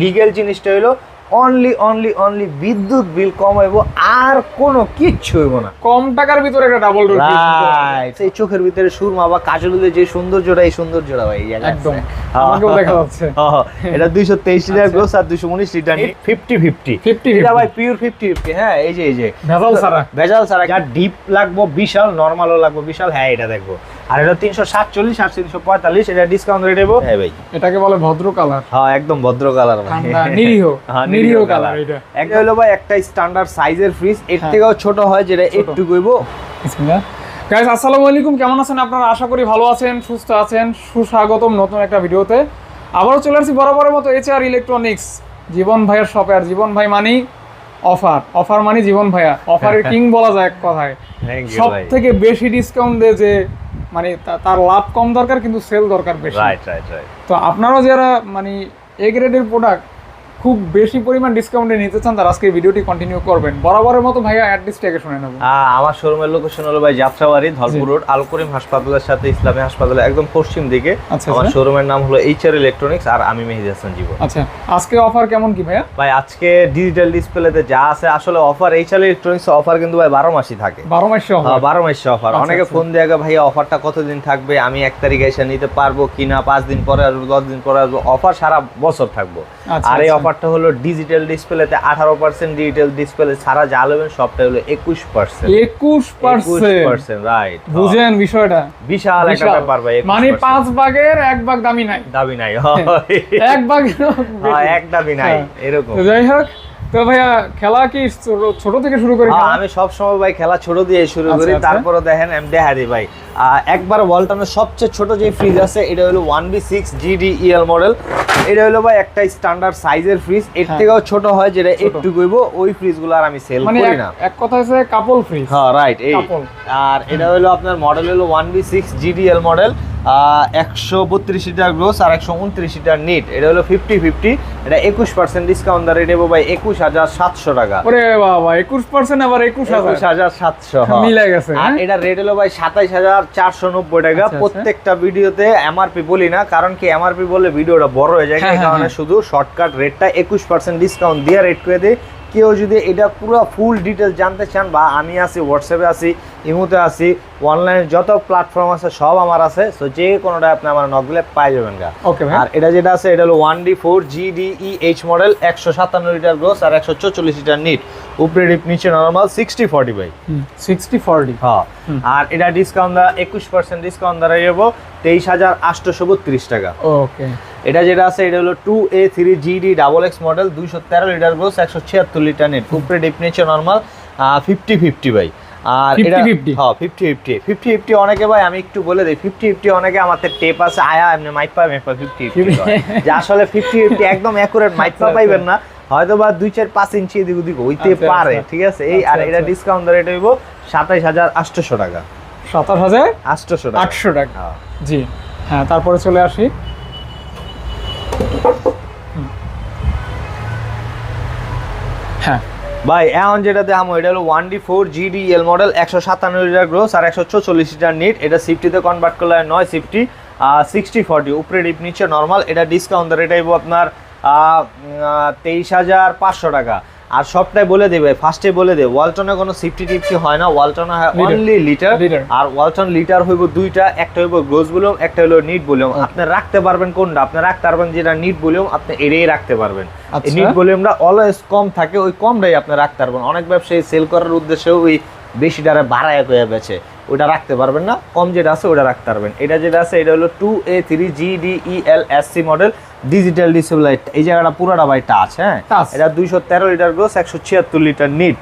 Legal জিনিসটা হলো only only only বিদ্যুৎ বিল কম হইব আর কোনো কিচ্ছু হইব না। কম টাকার ভিতরে একটা ডাবল ডোর রাইট এই চোখের ভিতরে সুরমা বা কাজলের যে সৌন্দর্যটা এই সৌন্দর্যটা ভাই একদম। আমাকেও দেখা যাচ্ছে। এটা দুইশো তেইশ লিটার আচ্ছা। গ্রোস আর দুইশো উনিশ লিটার ফিফটি ফিফটি। 50 এটা ভাই পিওর ফিফটি ফিফটি হ্যাঁ এই যে এই যে। ভেজাল সারা ভেজাল ছাড়া। যার ডিপ লাগবো বিশাল নর্মালও লাগবো বিশাল হ্যাঁ এটা দেখব। আর এটা তিনশো সাতচল্লিশ আর তিনশো পঁয়তাল্লিশ এটা ডিসকাউন্ট রেট হ্যাঁ ভাই। এটাকে বলে ভদ্র কালার। হ্যাঁ একদম ভদ্র কালার নিরীহ হ্যাঁ, নিরীহ কালার। এটা। একটা হলো ভাই একটা স্ট্যান্ডার্ড সাইজের ফ্রিজ এর হ্যাঁ। থেকেও ছোট হয় যেটা একটু কইব। গাইস আসসালামু আলাইকুম কেমন আছেন আপনারা? আশা করি ভালো আছেন সুস্থ আছেন সুস্বাগতম নতুন একটা ভিডিওতে। আবারও চলে আসছি বরাবরের মতো এইচআর ইলেকট্রনিক্স জীবন ভাইয়ের শপে আর জীবন ভাই মানি অফার অফার মানি জীবন ভাইয়া। অফারের কিং বলা যায় এক কথায়। সব থেকে বেশি ডিসকাউন্ট দেয় যে মানে তার লাভ কম দরকার কিন্তু সেল দরকার বেশি। রাইট রাইট রাইট তো আপনারাও যারা মানে এ গ্রেডের প্রোডাক্ট খুব বেশি পরিমাণ ডিসকাউন্টে নিতে চান তার আজকে ভিডিওটি কন্টিনিউ করবেন। বরাবরের মতো ভাইয়া অ্যাড্রেসটা আগে শুনে নেব। আমার শোরুমের লোকেশন হলো ভাই যাত্রাবাড়ি ধলপুর রোড আল করিম হাসপাতালের সাথে ইসলামী হাসপাতালের একদম পশ্চিম দিকে। আচ্ছা, আমার আচ্ছা। শোরুমের নাম হলো এইচআর ইলেকট্রনিক্স আর আমি মেহেদি হাসান জীবন। আচ্ছা আজকে অফার কেমন কি ভাইয়া? ভাই আজকে ডিজিটাল ডিসপ্লেতে যা আছে আসলে অফার এইচআর ইলেকট্রনিক্স অফার কিন্তু ভাই বারো মাসই থাকে। বারো মাসে হ্যাঁ, অফার বারো মাসে অফার আচ্ছা, অনেকে। ফোন দিয়ে আগে ভাইয়া অফারটা কতদিন থাকবে? আমি এক তারিখে এসে নিতে পারব কিনা? পাঁচ দিন পরে আসব দশ দিন পরে আসব। অফার সারা বছর থাকব। আর এই আচ্ছা। অফারটা হলো ডিজিটাল ডিসপ্লেতে আঠারো পার্সেন্ট ডিজিটাল ডিসপ্লে সারা যা নেবেন সবটা হলো একুশ পার্সেন্ট একুশ পার্সেন্ট রাইট বুঝেন বিষয়টা? বিশাল একটা ব্যাপার ভাই মানে পাঁচ ভাগের এক ভাগ দামি নাই। দাবি নাই এক ভাগ হ্যাঁ, এক দামি নাই হ্যাঁ। এরকম। যাই হোক তো ভাইয়া খেলা কি ছোট- থেকে শুরু করি হ্যাঁ, আমি সব সময় ভাই খেলা ছোট দিয়ে শুরু আচ্ছা, করি আচ্ছা। তারপরে দেখেন আমি দেখা দিই ভাই। একবার ওয়ালটনের সবচেয়ে ছোট যে ফ্রিজ আছে এটা হলো one B six GDEL model এটা হলো ভাই একটা স্ট্যান্ডার্ড সাইজের ফ্রিজ এর হ্যাঁ। থেকেও ছোট হয় যেটা একটু কইব ওই ফ্রিজগুলো আর আমি সেল মানে করি না। এক কথা হচ্ছে কাপল ফ্রিজ হ্যাঁ রাইট এই। আর এটা হলো আপনার মডেল হলো one B six GDL model একশো বত্রিশ লিটার গ্রোস আর একশো উনত্রিশ লিটার নিট এটা হলো ফিফটি ফিফটি এটা একুশ পার্সেন্ট ডিসকাউন্ট দরে দেবো ভাই একুশ হাজার সাতশো টাকা। ওরে বাবা একুশ পার্সেন্ট আবার একুশ হাজার। সাতশো মিলে গেছে আর হ্যাঁ? এটা রেট হলো ভাই সাতাইশ হাজার চারশো নব্বই টাকা আচ্ছা, আচ্ছা। প্রত্যেকটা ভিডিওতে এমআরপি বলি না কারণ কি এমআরপি বললে ভিডিওটা বড় হয়ে যায় হ্যাঁ, এই হ্যাঁ, কারণে হ্যাঁ। শুধু শর্টকাট রেটটা একুশ পার্সেন্ট ডিসকাউন্ট দিয়ে রেট করে দিই কেউ যদি এটা পুরো ফুল ডিটেলস জানতে চান বা আমি আছি হোয়াটসঅ্যাপে আছি ইমোতে আছি অনলাইনে যত প্ল্যাটফর্ম আছে সব আমার আছে সো যে কোনোটা আপনি আমার নক দিলে পাই যাবেন গা। ওকে আর এটা যেটা আছে এটা হলো one D four GDE H model একশো সাতান্ন লিটার গ্রোস আর একশো চল্লিশ লিটার নিট উপরে ডিপ নিচে normal sixty forty by sixty forty হ্যাঁ। আর এটা ডিসকাউন্ট দা একুশ পার্সেন্ট ডিসকাউন্ট দ্বারা যাব তেইশ হাজার আটশোশো বত্রিশ টাকা। ওকে এটা যেটা আছে এটা হলো two A three GD double X model দুইশো তেরো লিটার গোস একশো ছিয়াত্তর লিটার নেট উপরে deep normal fifty fifty by আর এটা 50-50 হ্যাঁ ফিফটি ফিফটি ফিফটি ফিফটি অনেকে ভাই আমি একটু বলে দিই ফিফটি ফিফটি অনেকে আমাদের টেপ আছে আয়া এমনি মাইপা মেপা ফিফটি ফিফটি যে আসলে ফিফটি ফিফটি একদম অ্যাকুরেট মাইপা আচ্ছা, পাইবেন না হয়তো বা দুই চার পাঁচ ইঞ্চি এদিক ওদিক হইতে আচ্ছা, পারে আচ্ছা। ঠিক আছে? এই আর আচ্ছা, এটা আচ্ছা। ডিসকাউন্ট রেট হইব সাতাইশ হাজার আটশোশো টাকা। সাতাশ হাজার আটশোশো টাকা। আটশো টাকা। হ্যাঁ। জি। হ্যাঁ তারপরে চলে আসি। হ্যাঁ। ভাই, এখন যেটা দেখামো, এটা হলো one D four GD L model, একশো সাতান্ন লিটার গ্রোস আর একশো চল্লিশ লিটার নিট। এটা সিফটিতে কনভার্ট করলে হয় নয় সিফটি সিক্সটি ফর্টি উপরে ডিপ নিচে নর্মাল এটা ডিসকাউন্ট রেট আপনার তেইশ হাজার পাঁচশো টাকা। আর সবটাই বলে দেবে ফার্স্টে বলে দেবে। ওয়ালটনে কোনো সিফটি টিফটি হয় না। ওয়ালটনে হয়. অনলি লিটার আর ওয়ালটন লিটার হইব দুইটা একটা হইব গ্রোজ বলিউম একটা হইল নিট বলিউম আপনি রাখতে পারবেন কোনটা? আপনি রাখতে পারবেন যেটা নিট বলিউম আপনি এড়িয়ে রাখতে পারবেন। নিট ভলিউমটা অলওয়েজ কম থাকে ওই কমটাই আপনি রাখতে পারবেন। অনেক ব্যবসায়ী সেল করার উদ্দেশ্যে ওই বেশি দ্বারা বাড়ায় কয়ে বেছে ওটা রাখতে পারবেন না। কম যেটা আছে ওটা রাখতে পারবেন। এটা যেটা আছে এটা হলো two A three G D E L S C model digital display এই জায়গাটা পুরোটা ভাই টাচ হ্যাঁ। এটা দুইশো তেরো লিটার গ্রোস একশো ছিয়াত্তর লিটার নিট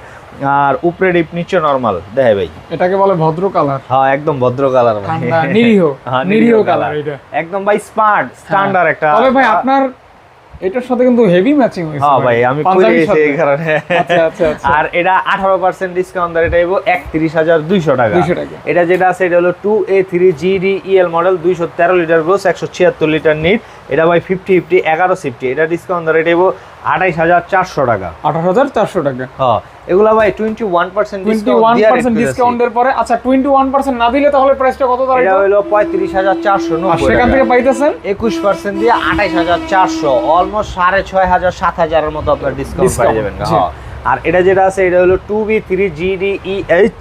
আর উপরে ডিপ নিচে নর্মাল দেখে ভাই। এটাকে বলে ভদ্র কালার হ্যাঁ একদম ভদ্র কালার ঠান্ডা, নিরীহ, হ্যাঁ, নিরীহ কালার এটা। একদম ভাই স্মার্ট স্ট্যান্ডার্ড একটা তবে ভাই আপনার এটার সাথে কিন্তু হেভি ম্যাচিং হয়েছে হ্যাঁ ভাই আমি করে এসে এই কারণে। আচ্ছা, আচ্ছা, আচ্ছা। আর এটা আঠারো পার্সেন্ট ডিসকাউন্ট এটা এবো একত্রিশ হাজার দুইশো টাকা। 200 টাকা। এটা যেটা আছে এটা হলো two A three G D E L model দুইশো তেরো লিটার গ্রোস একশো ছিয়াত্তর লিটার নিট। এটা ভাই ফিফটি ফিফটি এগারো সিফটি এটা ডিসকাউন্ট এটা এবো আঠাইশ হাজার চারশো টাকা। আঠাশ হাজার চারশো টাকা। হ্যাঁ এগুলা ভাই twenty one percent twenty one percent ডিসকাউন্টের পরে আচ্ছা টোয়েন্টি ওয়ান পার্সেন্ট না দিলে তাহলে প্রাইসটা কত এটা দাঁড়ায় হলো পঁয়ত্রিশ হাজার চারশো সেখান থেকে পাইতেছেন? একুশ পার্সেন্ট দিয়ে আঠাইশ হাজার চারশো অলমোস্ট সাড়ে ছয় হাজার সাত হাজারের মতো আপনার ডিসকাউন্ট পাই যাবেন। হ্যাঁ। আর এটা যেটা আছে এটা হলো two B three G D H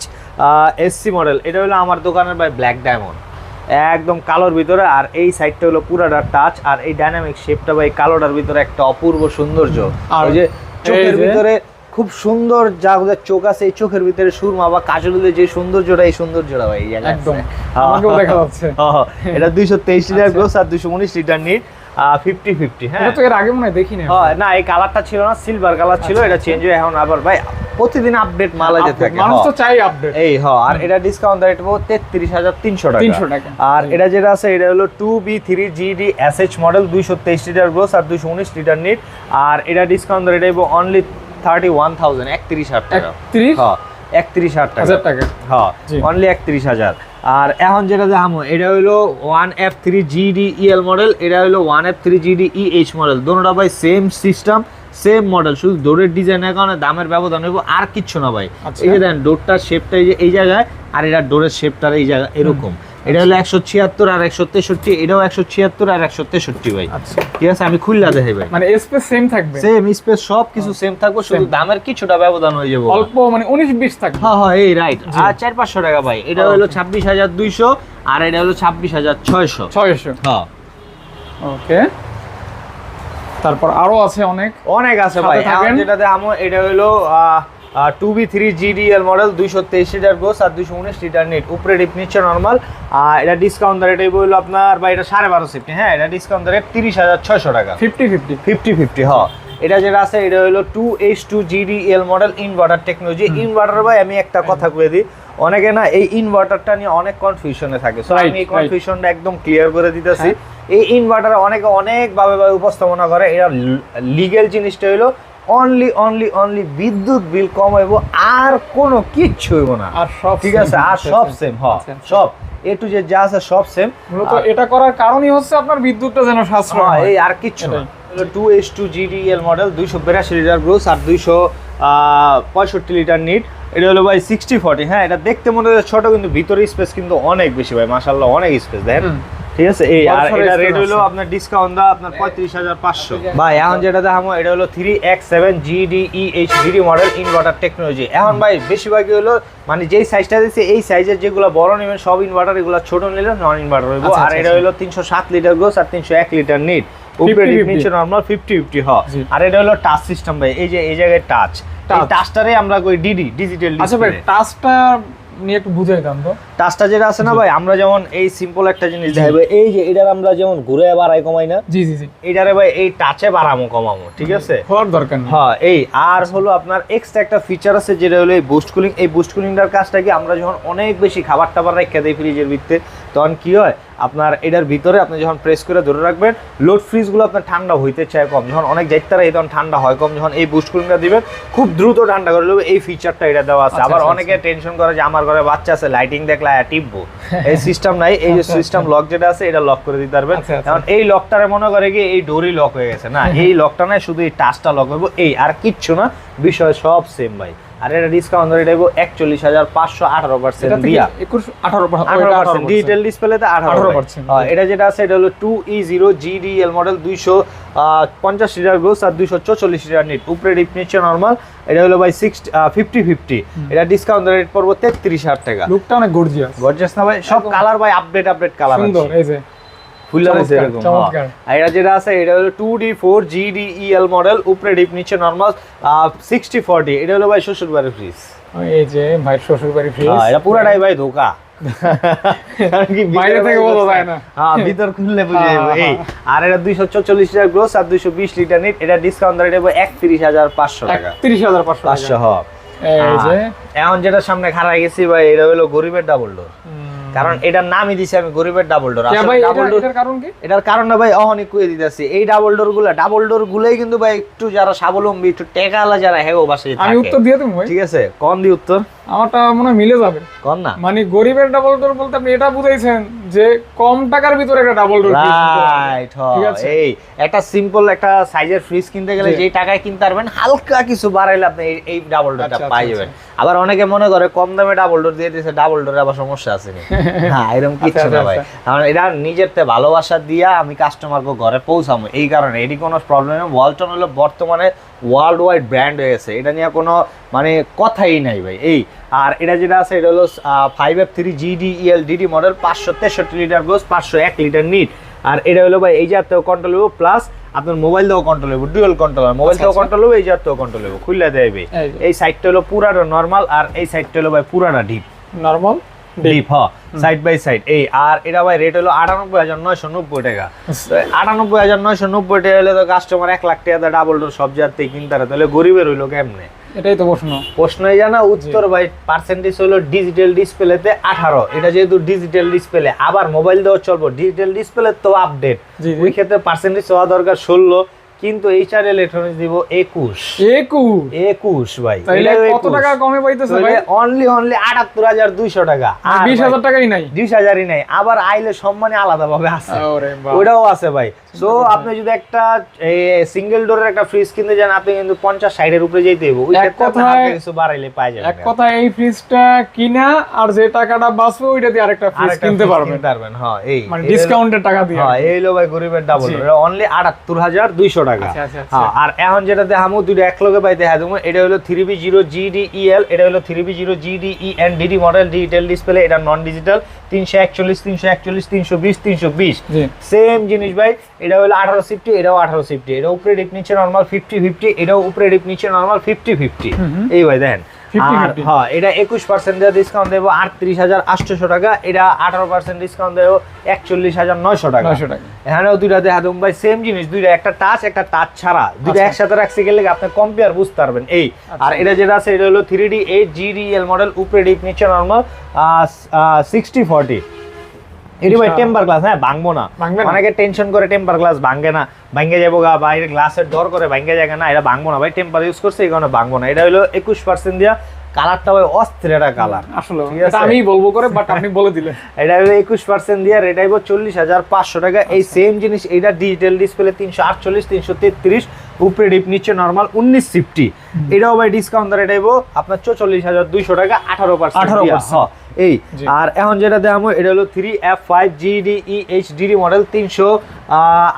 S C model এটা হলো আমার দোকানের ভাই ব্ল্যাক ডায়মন্ড একদম কালোর ভিতরে আর এই সাইডটা হলো পুরাটা টাচ আর এই ডাইনামিক শেপটা ভাই কালোটার ভিতরে একটা অপূর্ব সৌন্দর্য। আর যে চোখের ভিতরে খুব সুন্দর যা চোখ আছে এই চোখের ভিতরে সুরমা বা কাজল দিলে যে সৌন্দর্যটা এই সৌন্দর্যটা ভাই একদম। দেখা যাচ্ছে। হ্যাঁ, এটা দুইশো তেইশ লিটার আচ্ছা। গ্রোস আর দুইশো উনিশ লিটার নিট ফিফটি ফিফটি হ্যাঁ। তো এর আগে মনে হয় দেখিনি হ্যাঁ, না এই কালারটা ছিল না সিলভার কালার ছিল এটা চেঞ্জ হয়ে এখন আবার ভাই প্রতিদিন আপডেট মাল যেতে থাকে মানুষ তো। চাই আপডেট এই হ আর এটা ডিসকাউন্ট রেট হাজার তিনশো টাকা। 300 টাকা। আর এটা যেটা আছে এটা হলো two B three G D S H model দুইশো তেইশ লিটার গ্রোস আর দুইশো উনিশ লিটার নিট আর এটা ডিসকাউন্ট রেট পাবো অনলি থার্টি ওয়ান থাউজেন্ড একত্রিশ হাজার টাকা। একত্রিশ? হ্যাঁ একত্রিশ হাজার টাকা। হাজার টাকা। হ্যাঁ অনলি একত্রিশ হাজার। আর এখন যেটা দেখামো এটা হলো one F three G D E L model এটা হলো one F three G D E H model দোনোটা ভাই সেম সিস্টেম সেম মডেল শুধু ডোরের ডিজাইনের কারণে দামের ব্যবধান হইব আর কিচ্ছু না ভাই। আচ্ছা। এই যে দেন ডোরটার শেপটা এই যে এই জায়গায় আর এটা ডোরের শেপটার এই জায়গা এরকম। এটা হলো একশো ছিয়াত্তর আর একশো তেষট্টি এটাও একশো ছিয়াত্তর আর একশো তেষট্টি ভাই। আচ্ছা। ঠিক আছে আমি খুললা দেখাই ভাই। মানে স্পেস সেম থাকবে? সেম স্পেস সব কিছু সেম থাকবে শুধু দামের কিছুটা ব্যবধান হয়ে যাবে। অল্প মানে উনিশ বিশ থাকবে। হ্যাঁ হ্যাঁ এই রাইট। আর চার পাঁচশো টাকা ভাই এটা হলো ছাব্বিশ হাজার দুইশো আর এটা হলো ছাব্বিশ হাজার ছয়শো। ছয়শো। হ্যাঁ। ওকে তারপর আরও আছে অনেক। অনেক আছে ভাই। যেটাতে আমো এটা হলো two B three G D L model দুইশো তেইশ লিটার গোস আর দুইশো উনিশ লিটার নেট উপরে ডিপ নিচ্ছে নর্মাল আর এটা ডিসকাউন্ট রেট এটাই হলো আপনার বা এটা সাড়ে বারো সিফটি হ্যাঁ? এটা ডিসকাউন্ট রেট তিরিশ হাজার ছয়শো টাকা। ফিফটি ফিফটি ফিফটি ফিফটি হ। এটা যেটা আছে এটা হলো two H two G D L model inverter technology inverter ভাই আমি একটা কথা কয়ে দিই। অনেকে না এই ইনভার্টারটা নিয়ে অনেক কনফিউশনে থাকে। সো আমি এই কনফিউশনটা একদম ক্লিয়ার করে দিতেছি। হ্যাঁ। এই ইনভার্টার অনেকে অনেকভাবে ভাবে উপস্থাপনা করে। এটা লিগেল জিনিসটা হলো অনলি অনলি অনলি বিদ্যুৎ বিল কম হইব আর কোনো কিচ্ছু হইব না। আর সব ঠিক আছে? আর আচ্ছা, সব আচ্ছা। সেম হ আচ্ছা, আচ্ছা। সব। এ টু জেড যা আছে সব সেম মূলত এটা করার কারণই হচ্ছে আপনার বিদ্যুৎটা যেন সাশ্রয় হ্যাঁ, হয়। এই আর কিচ্ছু না। Two H two G D L model দুইশো বিরাশি লিটার গ্রোস আর দুইশো পঁয়ষট্টি লিটার নিট এটা হলো ভাই সিক্সটি ফর্টি হ্যাঁ এটা দেখতে মনে হচ্ছে ছোট কিন্তু ভিতরে স্পেস কিন্তু অনেক বেশি ভাই মাসাল্লাহ অনেক স্পেস দেখেন। ঠিক আছে? এই আর এটা রেট হলো আপনার ডিসকাউন্ট দা আপনার পঁয়ত্রিশ হাজার পাঁচশো। ভাই এখন যেটা দেখাবো এটা হলো three X seven G D E H G D model inverter technology এখন ভাই বেশিরভাগই হলো মানে যেই সাইজটা দিচ্ছে এই সাইজের যেগুলো বড় নেবেন সব ইনভার্টার এগুলো ছোট নিলে নন ইনভার্টার হইব। আচ্ছা, আর আচ্ছা, এটা হলো তিনশো সাত লিটার গ্রোস আর তিনশো এক লিটার নিট উপরে নিচে নর্মাল ফিফটি ফিফটি হ। আর এটা হলো টাচ সিস্টেম ভাই। এই যে এই জায়গায় টাচ এই টাচটারে আমরা কই ডিডি ডিজিটাল আচ্ছা ভাই টাচটা নিয়ে একটু বুঝাই তো। টাচটা যেটা আছে না ভাই আমরা যেমন এই সিম্পল একটা জিনিস দেখাবো এই যে এটার আমরা যেমন ঘুরে বাড়াই কমাই না জি জি জি। এইটারে ভাই এই টাচে বাড়ামো কমামো ঠিক আছে? হওয়ার দরকার হ্যাঁ এই আর হলো আপনার এক্সট্রা একটা ফিচার আছে যেটা হলো এই বুস্ট কুলিং এই বুস্ট কুলিংটার কাজটা কি আমরা যখন অনেক বেশি খাবার টাবার রেখে দিই ফ্রিজের ভিতরে তখন কি হয়? আপনার এটার ভিতরে আপনি যখন প্রেস করে ধরে রাখবেন লোড ফ্রিজগুলো আপনার ঠান্ডা হইতে চায় কম। যখন অনেক যাইতে এই তখন ঠান্ডা হয় কম। যখন এই বুস্ট কুলিংটা দিবেন খুব দ্রুত ঠান্ডা করে নেবে এই ফিচারটা এটা দেওয়া আছে। আচ্ছা, আবার আচ্ছা, অনেকে টেনশন করে যে আমার ঘরে বাচ্চা আছে লাইটিং দেখলে টিপবো। এই সিস্টেম নাই। এই যে আচ্ছা, সিস্টেম লক যেটা আছে এটা লক করে দিতে পারবেন। আচ্ছা, আচ্ছা। এই লকটারে মনে করে কি এই ডোরই লক হয়ে গেছে। না এই লকটা নাই শুধু এই টাচটা লক হইব এই আর কিচ্ছু না। বিষয় সব সেম ভাই। আর এটা ডিসকাউন্ট ধরে দেবো একচল্লিশ হাজার পাঁচশো আঠারো পার্সেন্ট দিয়া। একুশ আঠারো পার্সেন্ট ডিজিটাল ডিসপ্লেতে আঠারো 18% পার্সেন্ট এটা যেটা আছে এটা হলো two E zero G D L model দুইশো পঞ্চাশ লিটার গোস আর দুইশো চৌচল্লিশ লিটার নিট উপরে ডিপ নিচ্ছে নর্মাল এটা হলো ভাই সিক্স ফিফটি ফিফটি এটা ডিসকাউন্ট রেট পড়ব তেত্রিশ হাজার টাকা। লুকটা অনেক গর্জিয়াস গর্জাস না ভাই? সব কালার ভাই আপডেট আপডেট কালার সুন্দর এই যে। ফুল্লা রয়েছে এরকম। হ্যাঁ। আর এটা যেটা আছে এটা হলো two D four G D E L model উপরে ডিপ নিচে নর্মাল সিক্সটি ফর্টি এটা হলো ভাই শ্বশুর বাড়ির ফ্রিজ এই যে ভাই শ্বশুর এটা পুরাটাই ভাই ধোকা। ভিতরে। হ্যাঁ ভিতর খুললে বুঝে হ্যাঁ, এই। আর এটা দুইশো চল্লিশ লিটার গ্রোস আর দুইশো বিশ লিটার নিট এটা ডিসকাউন্ট একত্রিশ হাজার পাঁচশো টাকা। একত্রিশ হাজার পাঁচশো এখন যেটা সামনে খাড়াই গেছি ভাই এটা হলো গরিবের ডাবল ডোর কারণ এটার নামই দিছি আমি গরিবের ডাবল ডোর ডাবল ডোর এটার কারণ কি? এটার কারণে ভাই অহনি কুয়ে দিতেছি। এই ডাবল ডোরগুলা ডাবল ডোর গুলাই কিন্তু ভাই একটু যারা স্বাবলম্বী একটু টেকালা যারা হেগো বাসে আমি উত্তর দিয়ে দেবো ভাই। ঠিক আছে? কোন দি উত্তর? আমারটা মনে মিলে যাবে। কর না? মানে গরিবের ডাবল ডোর বলতে আপনি এটা বুঝাইছেন যে কম টাকার ভিতরে একটা ডাবল ডোর রাইট। এই একটা সিম্পল একটা সাইজের ফ্রিজ কিনতে গেলে। যেই টাকায় কিনতে পারবেন হালকা কিছু বাড়াইলে আপনি এই- ডাবল ডোরটা আচ্ছা, পাই আচ্ছা, যাবেন আবার অনেকে মনে করে কম দামে ডাবল ডোর দিয়ে দিয়েছে ডাবল ডোরে আবার সমস্যা আছে নি এরকম আচ্ছা, না ভাই। কারণ এটা নিজের তে ভালোবাসা দিয়া আমি কাস্টমারকে ঘরে পৌঁছাবো। এই কারণে এটি কোনো প্রবলেম নেই। ওয়ালটন হলো বর্তমানে ওয়ার্ল্ড ওয়াইড ব্র্যান্ড হয়ে গেছে। এটা নিয়ে কোনো মানে কথাই নাই ভাই। এই আর এটা যেটা আছে এটা হলো five F three G D E L D D model পাঁচশো তেষট্টি লিটার গোস পাঁচশো এক লিটার নিট আর এটা হলো ভাই এই জাতীয় কন্ট্রোল হব প্লাস আপনার মোবাইল দিয়েও কন্ট্রোল হব ডুয়েল কন্ট্রোল হবে মোবাইল আচ্ছা, দিয়েও আচ্ছা। কন্ট্রোল হব এই জাতীয় কন্ট্রোল হব খুললে দেবে। এই সাইডটা হলো পুরাটা নর্মাল আর এই সাইডটা হলো ভাই পুরাটা ডিপ নরমাল ডিপ হ সাইড বাই সাইড এই আর এটা ভাই রেট হলো আটানব্বই হাজার নয়শো নব্বই টাকা। আটানব্বই হাজার নয়শো নব্বই টাকা হলে তো কাস্টমার এক লাখ টাকা ডাবল ডোর সব জায়গাতেই কিনতে তাহলে গরিবের হইল কেমনে? এটাই তো প্রশ্ন। প্রশ্নই জানা উত্তর ভাই পার্সেন্টেজ হলো ডিজিটাল ডিসপ্লেতে আঠারো। এটা যেহেতু ডিজিটাল ডিসপ্লে আবার মোবাইল দিয়েও চলবো। ডিজিটাল ডিসপ্লে তো আপডেট। ওই ক্ষেত্রে পার্সেন্টেজ হওয়া দরকার ষোলো কিন্তু এইচআর ইলেকট্রনিক্স দিব একুশ। একুশ? একুশ ভাই। কত টাকা কমে পাইতেছে ভাই? অনলি অনলি আটাত্তর হাজার দুইশো টাকা। বিশ হাজার টাকাই নাই। বিশ হাজারই নাই। আবার আইলে সম্মানে আলাদা ভাবে আছে ওটাও আছে ভাই। তো আপনি যদি একটা সিঙ্গেল ডোরের একটা ফ্রিজ কিনতে যান আপনি কিন্তু পঞ্চাশ ষাটের উপরে যেতে হবে ওই এক কথায়- কিছু বাড়াইলে পাই যাবেন এক কথায় এই ফ্রিজটা কিনা আর যে টাকাটা বাঁচবে ওইটা দিয়ে আরেকটা ফ্রিজ কিনতে পারবেন। পারবেন হ্যাঁ এই। মানে ডিসকাউন্টের টাকা দিয়ে। হ্যাঁ এই হলো ভাই গরিবের ডাবল অনলি আটাত্তর হাজার দুইশো টাকা। আচ্ছা, আচ্ছা, আচ্ছা। হ্যাঁ আর এখন যেটা দেখামো দুটো এক লগে পাই দেখা দেবো। এটা হলো three B zero G D E L এটা হলো three B zero G D E N D D model digital display এটা নন ডিজিটাল তিনশো একচল্লিশ তিনশো একচল্লিশ তিনশো বিশ তিনশো বিশ। সেম জিনিস ভাই এটা হলো আঠারো সিফটি এটাও আঠারো সিফটি। এটা উপরে ডিপ নিচে নর্মাল ফিফটি ফিফটি এটাও উপরে ডিপ নিচে নর্মাল ফিফটি ফিফটি এই ভাই দেখেন আর হ্যাঁ এটা একুশ পার্সেন্ট ডিসকাউন্ট দেবো আটত্রিশ হাজার আটশোশো টাকা এটা আঠারো পার্সেন্ট ডিসকাউন্ট দেবো একচল্লিশ হাজার নয়শো টাকা। এখানেও দুইটা দেখা দেবো ভাই সেম জিনিস দুইটা একটা টাচ একটা টাচ ছাড়া। দুইটা আচ্ছা। একসাথে রাখছি গেলে আপনি কম্পেয়ার বুঝতে পারবেন। এই আর এটা যেটা আছে এটা হলো three D eight G D L model উপরে ডিপ নিচে নর্মাল সিক্সটি ফর্টি এটি ভাই আচ্ছা। টেম্পার গ্লাস হ্যাঁ ভাঙবো না। অনেকে টেনশন করে টেম্পার গ্লাস ভাঙে না। ভাঙ্গে যাব গা বা এটা গ্লাসের ডর করে ভাঙ্গে যায় না এটা ভাঙবো না। ভাই টেম্পার ইউজ করছে এই কারণে ভাঙবো না। এটা হলো একুশ পার্সেন্ট দিয়া কালারটা ভাই অস্থির একটা কালার আসলে। এটা? আমি বলব করে বাট আপনি বলে দিলেন। এটা হলো একুশ পার্সেন্ট দিয়ে রেট আইব চল্লিশ হাজার পাঁচশো টাকা। এই সেম জিনিস এটা ডিজিটাল ডিসপ্লে তিনশো আটচল্লিশ তিনশো তেত্রিশ উপরে ডিপ নিচে নর্মাল উনিশ ফিফটি এটাও ভাই ডিসকাউন্ট রেট আইব আপনার চল্লিশ হাজার দুইশো টাকা আঠারো পার্সেন্ট 18% এই। আর এখন যেটা দেখাবো এটা হলো three F five G D H D D model তিনশো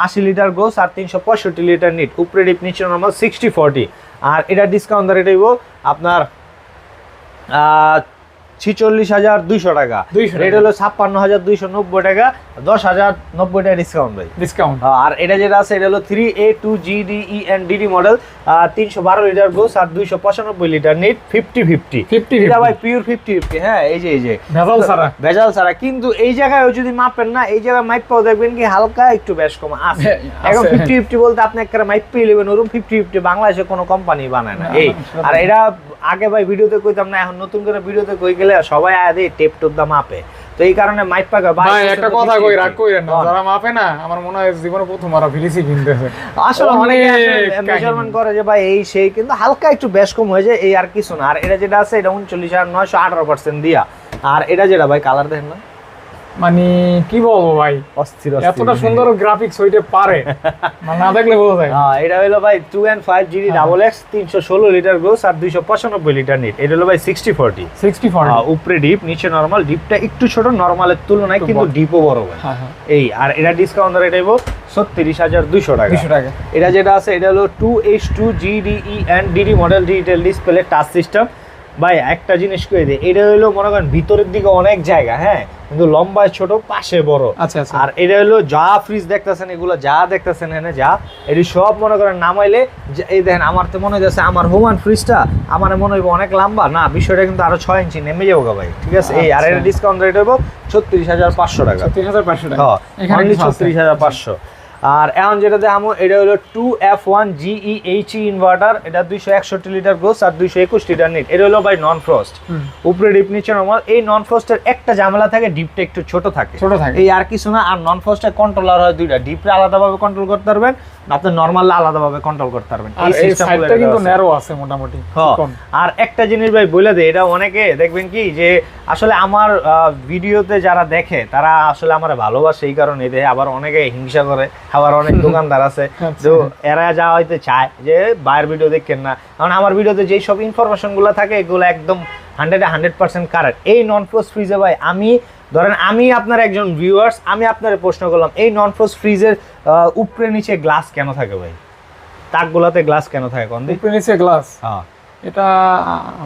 আশি লিটার গোস আর তিনশো পঁয়ষট্টি লিটার নিট উপরে ডিপ নিচে নর্মাল সিক্সটি ফর্টি আর এটা ডিসকাউন্ট রেট আইব আপনার ছিচল্লিশ হাজার দুইশো টাকা। 200 টাকা। রেট হলো ছাপ্পান্ন হাজার দুইশো নব্বই টাকা। দশ হাজার নব্বই টাকা ডিসকাউন্ট ভাই ডিসকাউন্ট আর এটা যেটা আছে এটা হলো three A two G D E N D D model তিনশো বারো লিটার গোস আর দুইশো পঁচানব্বই লিটার নিট ফিফটি ফিফটি 50 এটা ভাই পিওর ফিফটি ফিফটি হ্যাঁ এই যে এই যে। ভেজাল ছাড়া। ভেজাল ছাড়া। কিন্তু এই জায়গায় যদি মাপেন না এই জায়গায় মাইপ পাও দেখবেন কি হালকা একটু বেশ কম আছে। হ্যাঁ, এখন ফিফটি ফিফটি বলতে আপনি একটা মাইপ পেয়ে নেবেন ওরকম ফিফটি ফিফটি বাংলাদেশে কোনো কোম্পানি বানায় না। এই আর এটা আগে ভাই ভিডিওতে কইতাম না এখন নতুন করে ভিডিওতে কই গেলে সবাই আয় দিয়ে টেপ টোপ দা মাপে। তো এই কারণে মাইপ পাকা ভাই একটা কথা কই রাগ কইরেন না। যারা মাপে না আমার মনে হয় জীবনে প্রথম আর ভিলিসি কিনতেছে আসলে অনেক মেজারমেন্ট করে যে ভাই এই সেই কিন্তু হালকা একটু বেশ কম হয়ে যায় এই আর কিছু না। আর এটা যেটা আছে এটা উনচল্লিশ হাজার নয়শো আঠারো পার্সেন্ট দিয়া। আর এটা যেটা ভাই কালার দেখেন না। মানে কি বলব ভাই? অস্থির এতটা সুন্দর গ্রাফিক্স হইতে পারে মানে না দেখলে বোঝা যায়। হ্যাঁ এটা হলো ভাই two and five G B double X তিনশো ষোলো লিটার গ্রোস আর দুইশো পঁচানব্বই লিটার নিট এটা হলো ভাই সিক্সটি ফোরটি সিক্সটি ফোর উপরে ডিপ নিচে নর্মাল ডিপটা একটু ছোট নর্মালের তুলনায় কিন্তু ডিপও বড় ভাই। হ্যাঁ হ্যাঁ। এই আর এটা ডিসকাউন্ট রেট আইব ছত্রিশ হাজার দুইশো টাকা। দুশো টাকা। এটা যেটা আছে এটা হলো two H two G D E and D D model digital display touch system ভাই একটা জিনিস করে দিই এটা হলো মনে করেন ভিতরের দিকে অনেক জায়গা হ্যাঁ? কিন্তু লম্বায় ছোট পাশে বড়। আচ্ছা আচ্ছা। আর এটা হলো যা ফ্রিজ দেখতেছেন এগুলো যা দেখতেছেন এনে যা এটি সব মনে করেন নামাইলে এই দেখেন আমার তো মনে হচ্ছে আমার হোমান ফ্রিজটা আমার মনে হইব অনেক লম্বা। না বিষয়টা কিন্তু আরও ছয় ইঞ্চি নেমে যাব গা ভাই ঠিক আছে? এই আর এটা আচ্ছা। ডিসকাউন্ট রেট হব ছত্রিশ হাজার পাঁচশো টাকা। তিন হাজার পাঁচশো টাকা। হ্যাঁ এখানে। ছত্রিশ হাজার পাঁচশো। আর এখন যেটা দেখামো এটা হলো two F one G E H inverter এটা দুইশো একষট্টি লিটার গ্রোস আর দুইশো একুশ লিটার নিট এটা হলো ভাই নন ফ্রস্ট উপরে ডিপ নিচে নর্মাল এই নন ফ্রস্টের একটা ঝামেলা থাকে ডিপটা একটু ছোট থাকে। ছোট থাকে। এই আর কিছু না আর নন ফ্রস্টের কন্ট্রোলার হয় দুইটা। ডিপটা আলাদাভাবে কন্ট্রোল করতে পারবেন আপনি নর্মাল আলাদাভাবে কন্ট্রোল করতে পারবেন। এই এটাতে কিন্তু ন্যারো আছে মোটামুটি আর একটা জিনিস ভাই বলে দেয় এটা অনেকে দেখবেন কি যে আসলে আমার ভিডিওতে যারা দেখে তারা আসলে আমার ভালোবাসে এই কারণে দেয় আবার অনেকে হিংসা করে আবার অনেক দোকানদার আছে আচ্ছা। তো এরা যা হয়তো চায় যে বাইরের ভিডিও দেখেন না। কারণ আমার ভিডিওতে যেই সব ইনফরমেশনগুলো থাকে এগুলো একদম হান্ড্রেড হান্ড্রেড পার্সেন্ট কারেক্ট এই নন ফ্রোজ ফ্রিজে ভাই আমি ধরেন আমি আপনার একজন ভিউয়ার্স আমি আপনার প্রশ্ন করলাম এই নন ফ্রোজ ফ্রিজের উপরে নিচে গ্লাস কেন থাকে ভাই? তাকগুলাতে গ্লাস কেন থাকে কোন দিকে? উপরে নিচে গ্লাস হ্যাঁ। এটা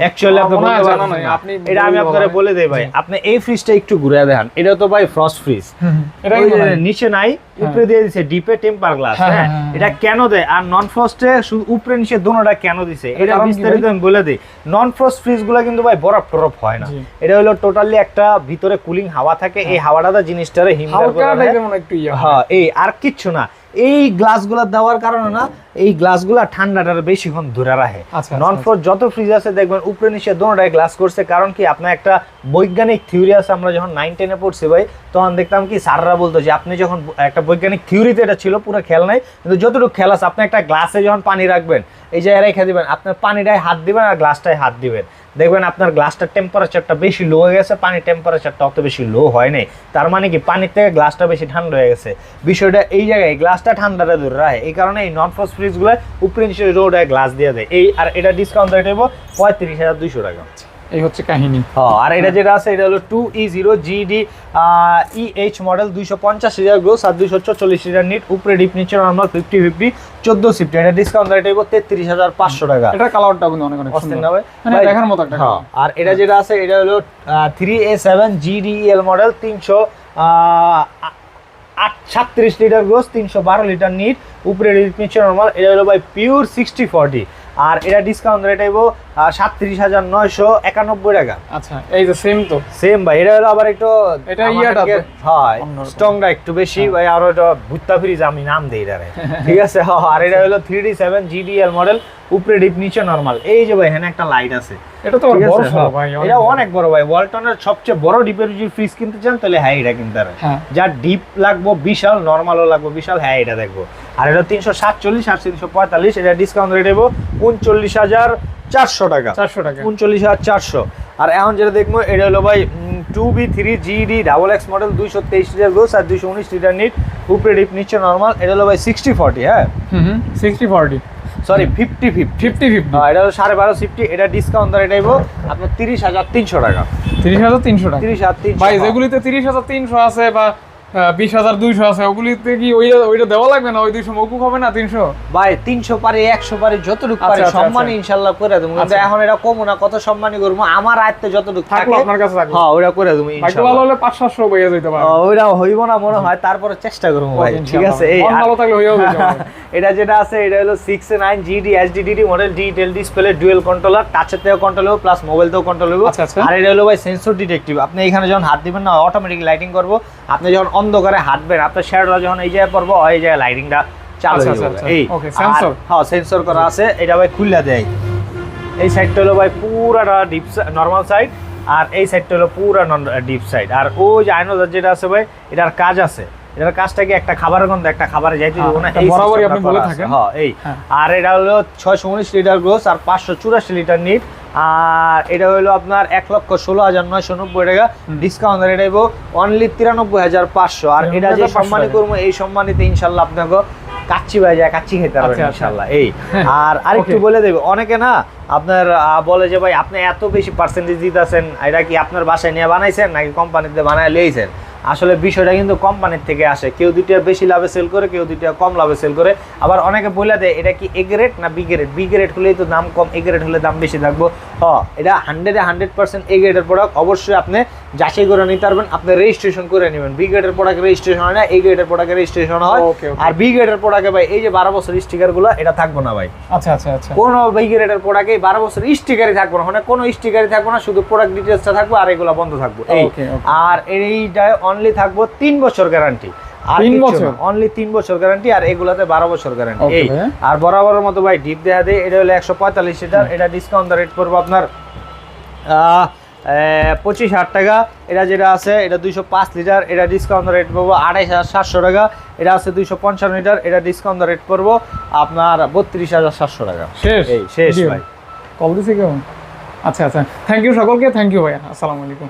অ্যাকচুয়ালি আপনি হয় বলতে জানা পারবেন নাই না। আপনি এটা আমি বললে বলে দেই ভাই আপনি এই ফ্রিজটা একটু ঘুরে দেখান। এটা তো ভাই ফ্রস্ট ফ্রিজ হুম, হুম। এটা ওই কিন্তু যে নাই। নিচে নাই উপরে দিয়ে দিছে ডিপে টেম্পার গ্লাস হ্যাঁ, হ্যাঁ? হ্যাঁ, এটা কেন দেয়? আর নন ফ্রস্টে শুধু উপরে নিচে দোনোটা কেন দিছে? এটা কারণ বিস্তারিত আমি বলে দিই। নন ফ্রস্ট ফ্রিজগুলো কিন্তু ভাই বরফ টরফ হয় না। এটা হলো টোটালি একটা ভিতরে কুলিং হাওয়া থাকে। এই হাওয়াটা জিনিসটারে করে হয় একটু ইয়ে হয়। হ্যাঁ এই আর কিচ্ছু না। এই গ্লাসগুলো দেওয়ার কারণে না এই গ্লাসগুলো ঠান্ডাটা বেশিক্ষণ ধরে রাখে। আচ্ছা, নন আচ্ছা, ফ্রোজ যত ফ্রিজ আছে দেখবেন উপরে নিচে দোনোটাই গ্লাস করছে কারণ কি আপনার একটা বৈজ্ঞানিক থিওরি আছে আমরা যখন নাইন টেনে পড়ছি ভাই তখন দেখতাম কি স্যাররা বলতো যে আপনি যখন একটা বৈজ্ঞানিক থিওরিতে এটা ছিল পুরো খেয়াল নাই কিন্তু যতটুকু খেয়াল আছে আপনি একটা গ্লাসে যখন পানি রাখবেন এই জায়গায় রেখে দিবেন আপনার পানিটায় হাত দিবেন আর গ্লাসটায় হাত দিবেন। দেখবেন আপনার গ্লাসটার টেম্পারেচারটা বেশি লো হয়ে গেছে, পানির টেম্পারেচারটা অত বেশি লো হয় নাই। তার মানে কি, পানির থেকে গ্লাসটা বেশি ঠান্ডা হয়ে গেছে। বিষয়টা এই জায়গায় গ্লাসটা ঠান্ডাটা দূরে রাখে। এই কারণে এই নন ফ্রস্ট ফ্রিজগুলো উপরে নিচে রোডে গ্লাস দিয়ে দেয়। এই আর এটা ডিসকাউন্ট রেট হব পঁয়ত্রিশ হাজার দুইশো টাকা। এই হচ্ছে কাহিনী। হ্যাঁ আর এটা যেটা আছে এটা হলো two E zero G D E H model দুইশো পঞ্চাশ লিটার গ্রোস আর দুইশো চল্লিশ লিটার নিট উপরে ডিপ নিচে নর্মাল ফিফটি ফিফটি চোদ্দ সিফটি এটা ডিসকাউন্ট রেট হব তেত্রিশ হাজার পাঁচশো টাকা। এটা কালারটা কিন্তু অনেক অনেক সুন্দর। মানে দেখার মতো একটা হ্যাঁ, আর এটা যেটা আছে এটা হলো three A seven G D L model তিনশো আট সাতত্রিশ লিটার গ্রোস তিনশো বারো লিটার নিট উপরে নিচে নর্মাল এটা হলো ভাই পিওর সিক্সটি ফর্টি আর এটা ডিসকাউন্ট রেট এবো সাতত্রিশ হাজার নয়শো একানব্বই টাকা। আচ্ছা এই যে সেম তো? সেম ভাই এটা হলো আবার একটু এটা ইয়াটা হয় স্ট্রংটা একটু বেশি ভাই আরও এটা ভুত্তা ফ্রিজ আমি নাম দেই এটারে। ঠিক আছে? হ্যাঁ, আর এটা হলো three D seven G D L model উপরে ডিপ নিচে নরমাল এই যে ভাই এখানে একটা লাইট আছে। এটা তো বড় ভাই এটা অনেক বড়। ভাই। ওয়ালটনের সবচেয়ে বড় ডিপের যদি ফ্রিজ কিনতে চান তাহলে হ্যাঁ এটা কিনতে হ্যাঁ। যার ডিপ লাগবো বিশাল নর্মালও লাগবো বিশাল হ্যাঁ এটা দেখব। আর এটা তিনশো সাতচল্লিশ আর তিনশো পঁয়তাল্লিশ এটা ডিসকাউন্ট রেট দেবো উনচল্লিশ হাজার চারশো টাকা। চারশো টাকা। উনচল্লিশ হাজার চারশো। আর এখন যেটা দেখব এটা হলো ভাই two B three G D double X model দুইশো তেইশ লিটার গ্রোস আর দুইশো উনিশ লিটার নিট উপরে ডিপ নিচে নর্মাল এটা হলো ভাই সিক্সটি ফর্টি হ্যাঁ? Sixty forty sorry fifty fifty fifty fifty এটা হলো সাড়ে বারো ফিফটি এটা ডিসকাউন্ট দর এটাইবো আপনার তিরিশ হাজার তিনশো টাকা। তিরিশ হাজার তিনশো টাকা। তিরিশ হাজার তিনশো ভাই যেগুলিতে তিরিশ হাজার তিনশো আছে বা বিশ হাজার দুইশো আছে ওগুলিতে কি ওই ওইটা দেওয়া লাগবে না? ওই দুইশো মকুব হবে না তিনশো? ভাই তিনশো পারে একশো পারে যতটুকু আচ্ছা, পারে আচ্ছা, আচ্ছা। ইনশাল্লাহ করে দেবো। কিন্তু। এখন এটা কমো না কত করব? আমার আয়ত্তে যতটুকু থাকল আপনার কাছে থাকল হ্যাঁ ওটা করে দেবো ভালো হলে পাঁচ সাতশো বইয়ে যেতে পারে ওইটা হইব না মনে হয় তারপরে চেষ্টা করব ভাই ঠিক আছে? এই ভালো থাকলে এটা যেটা আছে এটা হলো six nine G D S D D D model detail display dual controller টাচের থেকেও কন্ট্রোল হবে প্লাস মোবাইল থেকেও কন্ট্রোল হবে। আর এটা হলো ভাই সেন্সর ডিটেকটিভ আপনি এখানে যখন হাত দিবেন না অটোমেটিক লাইটিং করব। আপনি যখন অন্ধকারে হাঁটবেন আপনার শ্যাডোটা যখন এই জায়গায় পড়ব এই জায়গায় লাইটিংটা চালু আচ্ছা, হয়ে আচ্ছা, যাবে। আচ্ছা। এই সেন্সর হ্যাঁ সেন্সর করা আছে এটা ভাই খুললা দেয়। এই সাইডটা হলো ভাই পুরাটা ডিপ নর্মাল সাইড আর এই সাইডটা হলো পুরা ডিপ সাইড আর ওই যে আইন যেটা আছে ভাই এটার কাজ আছে। এটার কাজটা কি একটা খাবারের গন্ধ একটা খাবারে যাইতে দিব না হ্যাঁ, এই বরাবরই আপনি বলে থাকেন। হ্যাঁ এই। হ্যাঁ। আর এটা হলো ছয়শো উনিশ লিটার গ্রোস আর পাঁচশো চুরাশি লিটার নিট। আর এটা হলো আপনার এক লক্ষ ষোলো হাজার নয়শো নব্বই টাকা। ডিসকাউন্ট আইব অনলি তিরানব্বই হাজার পাঁচশো। আর এটা যে সম্মানী করব এই সম্মানিতে ইনশাল্লাহ আপনাকে কাচ্চি বাই যায় কাচ্চি খেতে পারবেন আচ্ছা, আচ্ছা। ইনশাল্লাহ এই। আর আরেকটু বলে দেবে অনেকে না আপনার আহ, বলে যে ভাই আপনি এত বেশি পার্সেন্টেজ দিতেছেন এটা কি আপনার বাসায় নিয়ে বানাইছেন নাকি কোম্পানিতে বানায় লিয়েছেন আসলে বিষয়টা কিন্তু কোম্পানির থেকে আসে। কেউ দুইটা বেশি লাভে সেল করে কেউ দুইটা কম লাভে সেল করে। আবার অনেকে বলে দেয় এটা কি এ গ্রেড না বি গ্রেড বি গ্রেড হলেই তো দাম কম এ গ্রেড হলে দাম বেশি থাকব। হ এটা হান্ড্রেডে হান্ড্রেড পার্সেন্ট এ গ্রেডের প্রোডাক্ট অবশ্যই আপনি যাচাই করে নিতে পারবেন আপনি রেজিস্ট্রেশন করে নেবেন। বি গ্রেডের প্রোডাক্ট রেজিস্ট্রেশন হয় না এ গ্রেডের প্রোডাক্ট রেজিস্ট্রেশন হয়. আর বি গ্রেডের প্রোডাক্টে ভাই এই যে বারো বছর স্টিকারগুলো এটা থাকব না ভাই। আচ্ছা আচ্ছা আচ্ছা। কোনো বি গ্রেডের প্রোডাক্টে বারো বছর স্টিকারই থাকব না। মানে কোনো স্টিকারই থাকব না শুধু প্রোডাক্ট ডিটেলসটা থাকব আর এগুলো বন্ধ থাকব। এই. আর এইটায় অনলি থাকব তিন বছর গ্যারান্টি আর তিন তিন বছর? বছর অনলি তিন বছর গ্যারান্টি আর এগুলাতে বারো বছর গ্যারান্টি এই আর বরাবরের মতো ভাই ডিপ দেয়া দেয় এটা হলো একশো পঁয়তাল্লিশ লিটার এটা ডিসকাউন্ট রেট পড়ব আপনার পঁচিশ হাজার টাকা। এটা যেটা আছে এটা দুইশো পাঁচ লিটার এটা ডিসকাউন্ট রেট পড়ব আড়াইশ হাজার সাতশো টাকা। এটা আছে দুইশো পঞ্চান্ন লিটার এটা ডিসকাউন্ট রেট পড়ব আপনার বত্রিশ হাজার সাতশো টাকা। শেষ? শেষ ভাই। কল দিছে কেমন আচ্ছা আচ্ছা। থ্যাংক ইউ সকলকে থ্যাংক ইউ আসসালামু আলাইকুম।